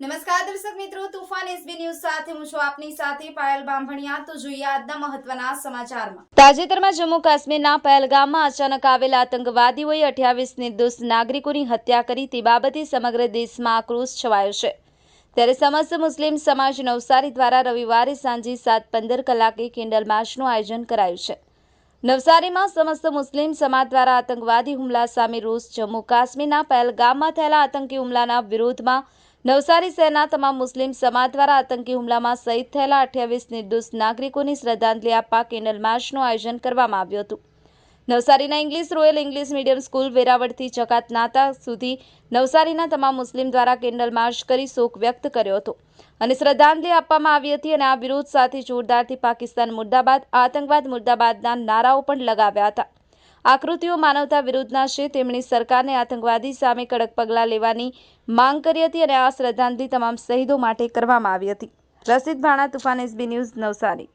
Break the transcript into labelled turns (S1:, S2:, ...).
S1: નમસ્કાર દર્શક મિત્રો, તુફાન એસબી ન્યૂઝ સાથે હું છું આપની સાથે પાયલ બામભણિયા તો જોઈએ આજના મહત્વના સમાચારમાં. તાજેતરમાં જમ્મુ કાશ્મીરના પહેલગામમાં અચાનક આવેલા આતંકવાદીઓએ અઠ્યાવીસ નિર્દોષ નાગરિકોની હત્યા કરી તે બાબતે સમગ્ર દેશમાં આક્રોશ છવાયો છે. ત્યારે સમસ્ત મુસ્લિમ સમાજ નવસારી દ્વારા રવિવારે સાંજે સાત પંદર કલાકે કેન્ડલ માર્ચનું આયોજન કરાયું છે. નવસારીમાં સમસ્ત મુસ્લિમ સમાજ દ્વારા આતંકવાદી હુમલા સામે રોષ જમ્મુ કાશ્મીરના પહેલગામમાં થયેલા આતંકી હુમલાના વિરોધમાં નવસારી શહેરના તમામ મુસ્લિમ સમાજ દ્વારા આતંકી હુમલામાં શહીદ થયેલા અઠ્યાવીસ નિર્દોષ નાગરિકોની શ્રદ્ધાંજલિ આપવા કેન્ડલ માર્ચનું આયોજન કરવામાં આવ્યું હતું. નવસારીના English royal English medium school વેરાવળથી ચકાત નાતા સુધી નવસારીના તમામ મુસ્લિમ દ્વારા કેન્ડલ માર્ચ કરી શોક વ્યક્ત કર્યો હતો અને શ્રદ્ધાંજલિ આપવામાં આવી હતી અને આ વિરોધ સાથે જોરદારથી પાકિસ્તાન મુર્દાબાદ, આતંકવાદ મુર્દાબાદના નારાઓ પણ લગાવ્યા હતા. આકૃતિઓ માનવતા વિરુદ્ધના છે. તેમણે સરકારને આતંકવાદી સામે કડક પગલાં લેવાની માંગ કરી હતી અને આ શ્રદ્ધાંજલિ તમામ શહીદો માટે કરવામાં આવી હતી. Rasid Bhana, Tufan SB news Navsari.